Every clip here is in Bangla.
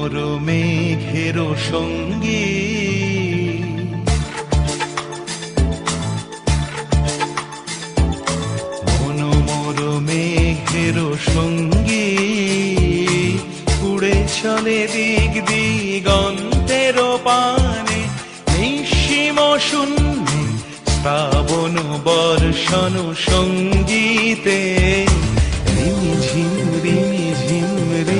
মোর মেঘের সঙ্গী। মন মোর মেঘের সঙ্গী। উড়ে চলে দিক দিগন্তের পানে, নিঃসীম শূন্যে শ্রাবণ বর্ষণ সঙ্গীতে। রিমি ঝিম রিমি ঝিম রিমি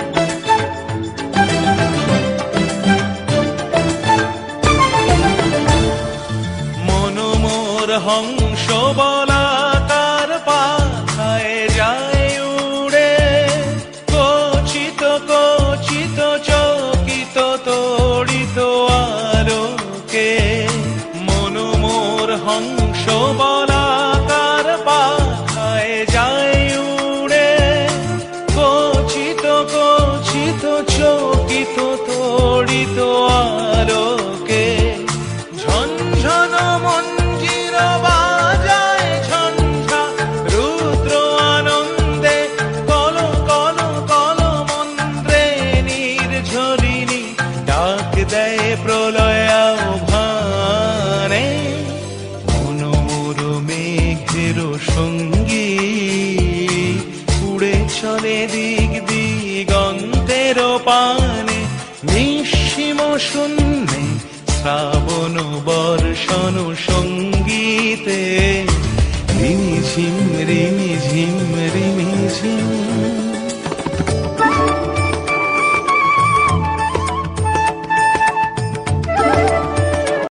হংস বলাকার পাখায় যায় উড়ে। কচিত কচিত চকিত তড়িত আলোকে। মন মোর হংস বলাকার জয় প্রলয়াভানে মনোর মেঘের সঙ্গী। উড়ে চলে দিক দিগন্তের পানে, নিঃসীম শূন্যে শ্রাবণ বর্ষণ সঙ্গীতে। রিমি ঝিম রিমিঝিম রিমি